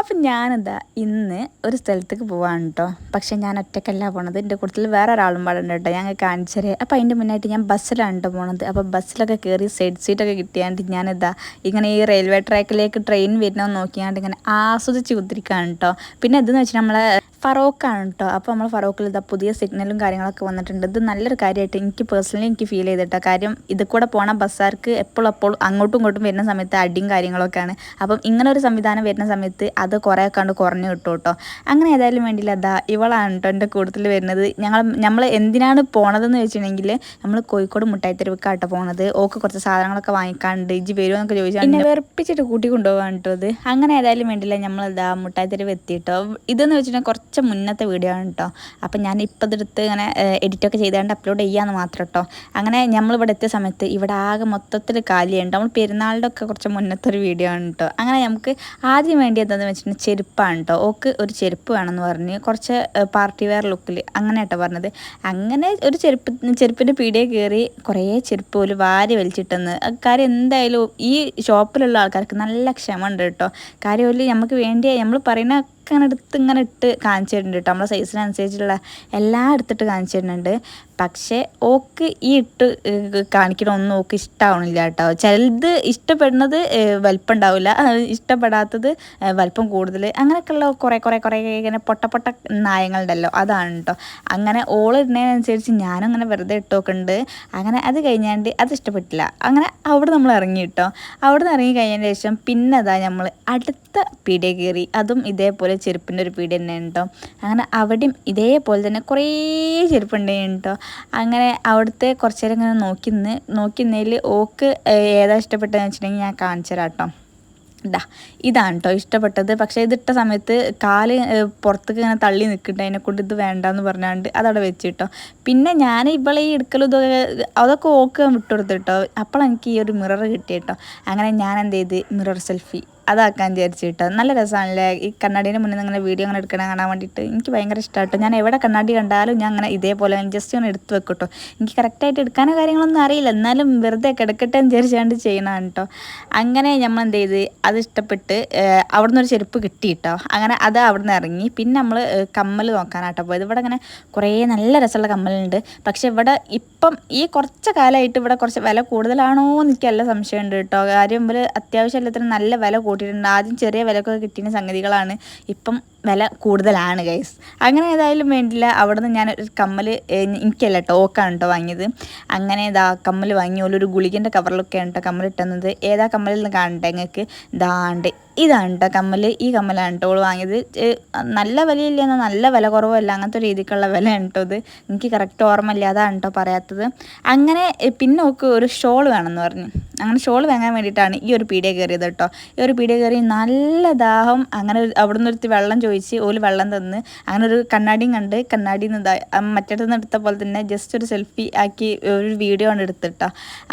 അപ്പം ഞാനെന്താ ഇന്ന് ഒരു സ്ഥലത്തേക്ക് പോവാണ് കേട്ടോ പക്ഷേ ഞാൻ ഒറ്റക്കല്ല പോണത്. എന്റെ കൂട്ടത്തിൽ വേറെ ഒരാളും പാടുണ്ട് കേട്ടോ ഞങ്ങൾ കാണിച്ചത് അപ്പോൾ അതിന്റെ മുന്നായിട്ട് ഞാൻ ബസ്സിലാണ് കേട്ടോ പോണത്. അപ്പോൾ ബസ്സിലൊക്കെ കയറി സൈഡ് സീറ്റൊക്കെ കിട്ടിയാണ്ട് ഞാനെന്താ ഇങ്ങനെ ഈ റെയിൽവേ ട്രാക്കിലേക്ക് ട്രെയിൻ വരുന്നതെന്ന് നോക്കിയാണ്ട് ഇങ്ങനെ ആസ്വദിച്ച് കുത്തിരിക്കുകയാണ് കേട്ടോ പിന്നെ ഇതെന്ന് വെച്ചാൽ നമ്മളെ ഫറോക്കാണ് കേട്ടോ അപ്പോൾ നമ്മൾ ഫറോക്കിൽ ഇതാ പുതിയ സിഗ്നലും കാര്യങ്ങളൊക്കെ വന്നിട്ടുണ്ട്. ഇത് നല്ലൊരു കാര്യമായിട്ട് എനിക്ക് പേഴ്സണലി എനിക്ക് ഫീൽ ചെയ്തിട്ടോ. കാര്യം ഇത് കൂടെ പോണ ബസ്സാർക്ക് എപ്പോഴും എപ്പോഴും അങ്ങോട്ടും ഇങ്ങോട്ടും വരുന്ന സമയത്ത് അടിയും കാര്യങ്ങളൊക്കെയാണ്. അപ്പം ഇങ്ങനെ ഒരു സംവിധാനം വരുന്ന സമയത്ത് അത് കുറേ കണ്ട് കുറഞ്ഞു കിട്ടും കേട്ടോ അങ്ങനെ ഏതായാലും വേണ്ടിയില്ല. അതാ ഇവളാണ് കേട്ടോ എന്റെ കൂടുതൽ വരുന്നത്. ഞങ്ങൾ നമ്മൾ എന്തിനാണ് പോണതെന്ന് വെച്ചിട്ടുണ്ടെങ്കിൽ നമ്മൾ കോഴിക്കോട് മുട്ടായി തെരുവിക്കാട്ടോ പോണത്. ഓക്ക് കുറച്ച് സാധനങ്ങളൊക്കെ വാങ്ങിക്കാണ്ട് ഇജി വരുമോ എന്നൊക്കെ ചോദിച്ചാൽ എന്നെ വെറുപ്പിച്ചിട്ട് കൂട്ടി കൊണ്ടുപോകാൻ കേട്ടോ അത് അങ്ങനെ ഏതായാലും വേണ്ടിയില്ല. നമ്മൾ ഇതാ മുട്ടായിത്തെരുവ് എത്തിയിട്ടോ. ഇതെന്ന് വെച്ചിട്ടുണ്ടെങ്കിൽ കുറച്ച് മുന്നത്തെ വീഡിയോ ആണ് കേട്ടോ അപ്പം ഞാൻ ഇപ്പോൾ ഇതെടുത്ത് ഇങ്ങനെ എഡിറ്റൊക്കെ ചെയ്തുകൊണ്ട് അപ്ലോഡ് ചെയ്യാമെന്ന് മാത്രം കേട്ടോ അങ്ങനെ നമ്മളിവിടെ എത്തിയ സമയത്ത് ഇവിടെ ആകെ മൊത്തത്തിൽ കാലിയുണ്ട് നമ്മൾ പെരുന്നാളിന്റെ ഒക്കെ കുറച്ച് മുന്നത്തെ ഒരു വീഡിയോ ആണ് കേട്ടോ അങ്ങനെ നമുക്ക് ആദ്യം വേണ്ടി എന്താണെന്ന് വെച്ചിട്ടുണ്ടെങ്കിൽ ചെരുപ്പാണ് കേട്ടോ ഓക്ക് ഒരു ചെരുപ്പ് വേണമെന്ന് പറഞ്ഞ് കുറച്ച് പാർട്ടി വെയർ ലുക്കിൽ അങ്ങനെ കേട്ടോ പറഞ്ഞത്. അങ്ങനെ ഒരു ചെരുപ്പ് ചെരുപ്പിന്റെ പീടിയെ കയറി കുറേ ചെരുപ്പ് പോലും വാരി വലിച്ചിട്ടെന്ന്. കാര്യം എന്തായാലും ഈ ഷോപ്പിലുള്ള ആൾക്കാർക്ക് നല്ല ക്ഷമ ഉണ്ട് കേട്ടോ കാര്യം നമുക്ക് വേണ്ടി നമ്മൾ പറയുന്ന അങ്ങനെ എടുത്ത് ഇങ്ങനെ ഇട്ട് കാണിച്ചിട്ടുണ്ട് കേട്ടോ. നമ്മുടെ സൈസിനനുസരിച്ചുള്ള എല്ലാം എടുത്തിട്ട് കാണിച്ചിട്ടുണ്ട് പക്ഷേ ഓക്ക് ഈ ഇട്ട് കാണിക്കണമൊന്നും ഓക്ക് ഇഷ്ടമാവണില്ല കേട്ടോ. ചിലത് ഇഷ്ടപ്പെടുന്നത് വലിപ്പം ഉണ്ടാവില്ല ഇഷ്ടപ്പെടാത്തത് വലിപ്പം കൂടുതൽ അങ്ങനെയൊക്കെയുള്ള കുറേ കുറേ കുറേ ഇങ്ങനെ പൊട്ട പൊട്ട നായങ്ങളുണ്ടല്ലോ. അതാണ് കേട്ടോ അങ്ങനെ ഓൾ ഇടുന്നതിനനുസരിച്ച് അങ്ങനെ വെറുതെ ഇട്ടോക്കുന്നുണ്ട്. അങ്ങനെ അത് കഴിഞ്ഞാണ്ട് അത് ഇഷ്ടപ്പെട്ടില്ല. അങ്ങനെ അവിടെ നമ്മൾ ഇറങ്ങി കേട്ടോ അവിടെ നിന്ന് ഇറങ്ങി കഴിഞ്ഞതിന് ശേഷം പിന്നെ അതാ നമ്മൾ അടുത്ത പീടിയ കയറി. അതും ഇതേപോലെ ചെരുപ്പിന്റെ ഒരു പീടിയ തന്നെ കേട്ടോ അങ്ങനെ അവിടെയും ഇതേപോലെ തന്നെ കുറേ ചെരുപ്പുണ്ടായിരുന്നു അങ്ങനെ അവിടുത്തെ കുറച്ച് നേരം ഇങ്ങനെ നോക്കി നിന്ന് നോക്കി നിന്നതിൽ ഓക്ക് ഏതാ ഇഷ്ടപ്പെട്ടതെന്ന് വെച്ചിട്ടുണ്ടെങ്കിൽ ഞാൻ കാണിച്ചു തരാം കേട്ടോ ഇതാ ഇതാണ് കേട്ടോ ഇഷ്ടപ്പെട്ടത്. പക്ഷേ ഇതിട്ട സമയത്ത് കാൽ പുറത്തേക്ക് ഇങ്ങനെ തള്ളി നിൽക്കുന്നുണ്ട്. അതിനെക്കൊണ്ട് ഇത് വേണ്ടെന്ന് പറഞ്ഞാണ്ട് അതവിടെ വെച്ച് കേട്ടോ പിന്നെ ഞാൻ ഇവളെ ഈ എടുക്കലും ഇതൊക്കെ അതൊക്കെ ഓക്ക് വിട്ടുകൊടുത്തു കേട്ടോ അപ്പോൾ എനിക്ക് ഈ ഒരു മിറർ കിട്ടി കേട്ടോ അങ്ങനെ ഞാൻ എന്ത് ചെയ്ത് മിറർ സെൽഫി അതാക്കാൻ വിചാരിച്ചിട്ട് നല്ല രസമാണല്ലേ? ഈ കണ്ണാടീന്റെ മുന്നിൽ ഇങ്ങനെ വീഡിയോ അങ്ങനെ എടുക്കണം കാണാൻ വേണ്ടിയിട്ട്. എനിക്ക് ഭയങ്കര ഇഷ്ടമായിട്ടോ ഞാൻ എവിടെ കണ്ണാടി കണ്ടാലും ഞാൻ അങ്ങനെ ഇതേപോലെ ജസ്റ്റ് ഒന്ന് എടുത്ത് വെക്കട്ടോ എനിക്ക് കറക്റ്റായിട്ട് എടുക്കാനോ കാര്യങ്ങളൊന്നും അറിയില്ല. എന്നാലും വെറുതെ കിടക്കട്ടെ എന്ന് വിചാരിച്ചാണ്ട് ചെയ്യണതാണ് കേട്ടോ. അങ്ങനെ നമ്മൾ എന്ത് ചെയ്ത്? അത് ഇഷ്ടപ്പെട്ട് അവിടെ നിന്നൊരു ചെരുപ്പ് കിട്ടി കേട്ടോ. അങ്ങനെ അത് അവിടെ നിന്ന് ഇറങ്ങി. പിന്നെ നമ്മൾ കമ്മൽ നോക്കാനാട്ടോ പോയത്. ഇവിടെ അങ്ങനെ കുറേ നല്ല രസമുള്ള കമ്മലുണ്ട്. പക്ഷേ ഇവിടെ ഇപ്പം ഈ കുറച്ച് കാലമായിട്ട് ഇവിടെ കുറച്ച് വില കൂടുതലാണോ എന്ന് എനിക്ക് നല്ല സംശയമുണ്ട് കേട്ടോ. കാര്യം ഇവർ അത്യാവശ്യം എല്ലാത്തിനും നല്ല വില കൂട്ടിയിട്ടുണ്ട്. ആദ്യം ചെറിയ വിലക്കൊക്കെ കിട്ടിയ സംഗതികളാണ്. ഇപ്പം വില കൂടുതലാണ് ഗൈസ് അങ്ങനെ ഏതായാലും വേണ്ടില്ല. അവിടെ ഞാൻ ഒരു കമ്മൽ എനിക്കല്ല ടോക്കാണ് കേട്ടോ വാങ്ങിയത്. അങ്ങനെ ഇതാ കമ്മൽ വാങ്ങി ഒരു ഗുളികന്റെ കവറിലൊക്കെയാണ് കേട്ടോ കമ്മൽ ഇട്ടുന്നത്. ഏതാ കമ്മലിൽ നിന്ന് കാണട്ടെ ഞങ്ങൾക്ക് ദാണ്ട് ഇതാണ് കേട്ടോ കമ്മൽ. ഈ കമ്മലാണ് കേട്ടോ ഓൾ വാങ്ങിയത്. നല്ല വിലയില്ല എന്നാൽ നല്ല വില കുറവല്ല. അങ്ങനത്തെ രീതിക്കുള്ള വിലയാണ് കേട്ടോ ഇത്. എനിക്ക് കറക്റ്റ് ഓർമ്മയില്ല. അതാണ് കേട്ടോ പറയാത്തത്. അങ്ങനെ പിന്നെ നോക്ക് ഒരു ഷോൾ വേണമെന്ന് പറഞ്ഞു. അങ്ങനെ ഷോൾ വാങ്ങാൻ വേണ്ടിയിട്ടാണ് ഈ ഒരു പീഡിയ കയറിയത് കേട്ടോ ഈ ഒരു പീഡിയ കയറി നല്ല ദാഹം. അങ്ങനെ അവിടെ നിന്ന് ഒരുത്തി വെള്ളം ചോദിച്ച് ഓൽ വെള്ളം തന്ന്. അങ്ങനെ ഒരു കണ്ണാടിയും കണ്ട് കണ്ണാടിയിൽ നിന്ന് മറ്റേടത്ത് നിന്ന് എടുത്ത പോലെ തന്നെ ജസ്റ്റ് ഒരു സെൽഫി ആക്കി ഒരു വീഡിയോ ആണ് എടുത്തിട്ടോ.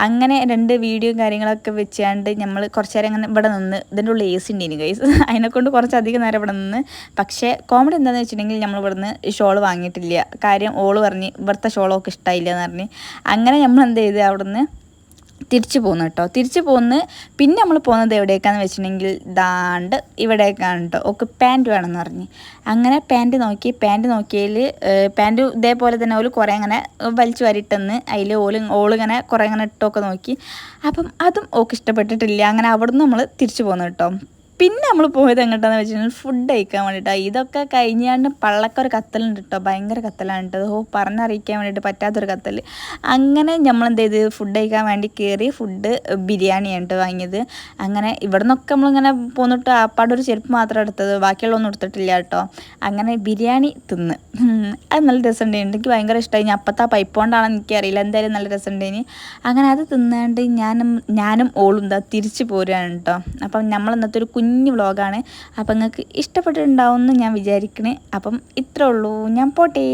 അങ്ങനെ രണ്ട് വീഡിയോയും കാര്യങ്ങളൊക്കെ വെച്ചാണ്ട് നമ്മൾ കുറച്ച് നേരം അങ്ങനെ ഇവിടെ നിന്ന് ഇതിന്റെ ഉള്ളിൽ എ സി ഉണ്ടേനി ഗൈസ് അതിനെക്കൊണ്ട് കുറച്ചധികം നേരം ഇവിടെ നിന്ന്. പക്ഷേ കോമഡി എന്താണെന്ന് വെച്ചിട്ടുണ്ടെങ്കിൽ നമ്മൾ ഇവിടുന്ന് ഷോൾ വാങ്ങിയിട്ടില്ല. കാര്യം ഓൾ പറഞ്ഞ് ഇവിടുത്തെ ഷോളൊക്കെ ഇഷ്ടമായില്ല എന്ന് പറഞ്ഞ്. അങ്ങനെ നമ്മൾ എന്ത് ചെയ്ത് അവിടുന്ന് തിരിച്ചു പോകുന്നു കേട്ടോ. തിരിച്ചു പോകുന്ന. പിന്നെ നമ്മൾ പോകുന്നത് എവിടേക്കാന്ന് വെച്ചിട്ടുണ്ടെങ്കിൽ ദാണ്ട് ഇവിടേക്കാണ് കേട്ടോ. ഒക്കെ പാന്റ് വേണമെന്ന് പറഞ്ഞ്. അങ്ങനെ പാന്റ് നോക്കി പാന്റ് നോക്കിയതിൽ പാന്റ് ഇതേപോലെ തന്നെ ഓൽ കുറേ അങ്ങനെ വലിച്ചു വരിട്ടെന്ന് അതിൽ ഓൽ ഓളിങ്ങനെ കുറേ അങ്ങനെ ഇട്ടൊക്കെ നോക്കി. അപ്പം അതും ഓക്ക് ഇഷ്ടപ്പെട്ടിട്ടില്ല. അങ്ങനെ അവിടെ നമ്മൾ തിരിച്ചു പോകുന്നു കേട്ടോ. പിന്നെ നമ്മൾ പോയത് എങ്ങോട്ടാന്ന് വെച്ചിട്ടുണ്ടെങ്കിൽ ഫുഡ് കഴിക്കാൻ വേണ്ടിയിട്ടാണ് ഇതൊക്കെ കഴിഞ്ഞാണ്ട് പള്ളക്കൊരു കത്തലുണ്ട് കേട്ടോ ഭയങ്കര കത്തലാണ് കേട്ടോ ഓ പറഞ്ഞറിയിക്കാൻ വേണ്ടിയിട്ട് പറ്റാത്തൊരു കത്തൽ അങ്ങനെ നമ്മൾ എന്ത് ചെയ്ത്? ഫുഡ് കഴിക്കാൻ വേണ്ടി കയറി ഫുഡ് ബിരിയാണിയാണ് കേട്ടോ വാങ്ങിയത്. അങ്ങനെ ഇവിടെ നിന്നൊക്കെ നമ്മളിങ്ങനെ പോന്നിട്ട് ആപ്പാടൊരു ചെരുപ്പ് മാത്രം എടുത്തത്. ബാക്കിയുള്ളതൊന്നും എടുത്തിട്ടില്ല കേട്ടോ അങ്ങനെ ബിരിയാണി തിന്ന്. അത് നല്ല രസമുണ്ടായിരുന്നു എനിക്ക് ഭയങ്കര ഇഷ്ടമായി ഞാൻ അപ്പത്തെ ആ പൈപ്പ് കൊണ്ടാണെന്ന് എനിക്കറിയില്ല. എന്തായാലും നല്ല രസമുണ്ടായിന് അങ്ങനെ അത് തിന്നാണ്ട് ഞാനും ഞാനും ഓളും എന്താ തിരിച്ചു പോരുകയാണ് കേട്ടോ അപ്പം നമ്മൾ ഇന്നത്തെ ഒരു കുഞ്ഞു വ്ളോഗാണ്. അപ്പം നിങ്ങൾക്ക് ഇഷ്ടപ്പെട്ടിട്ടുണ്ടാവും എന്ന് ഞാൻ വിചാരിക്കണേ. അപ്പം ഇത്രേ ഉള്ളൂ. ഞാൻ പോട്ടേ.